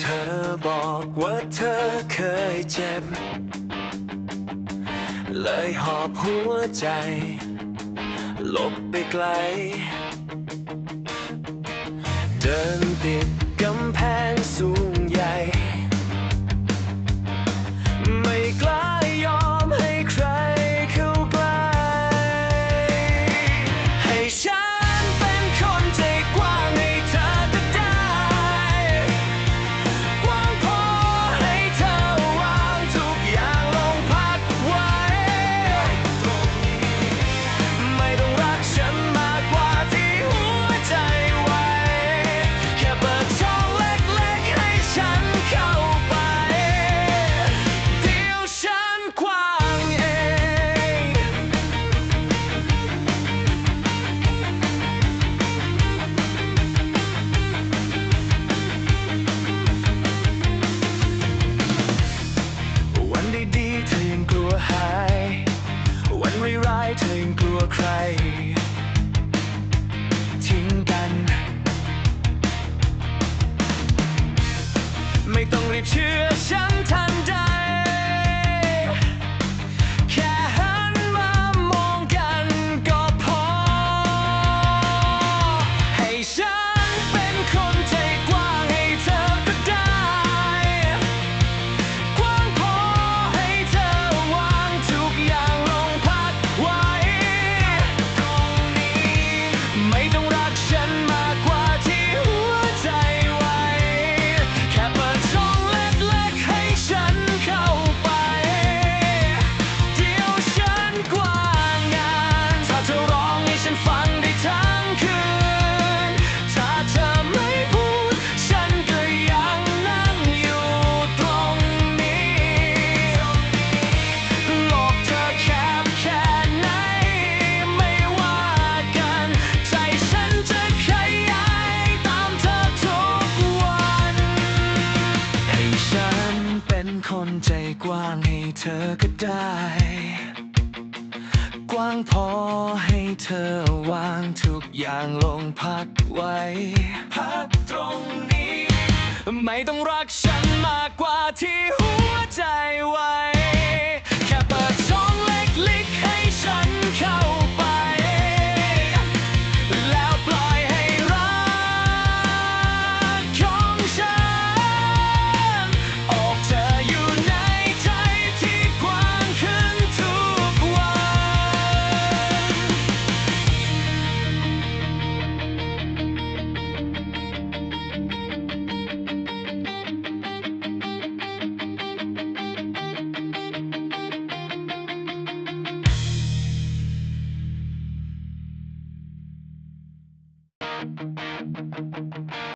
เธอบอกว่าเธอเคยเจ็บ เลยหอบหัวใจ ลบไปไกล เดินติด ธอก็ได้ กว้างพอให้เธอวางทุกอย่างลงพักไว้ พักตรงนี้ ไม่ต้องรักฉันมากกว่าที่หัวใจไว้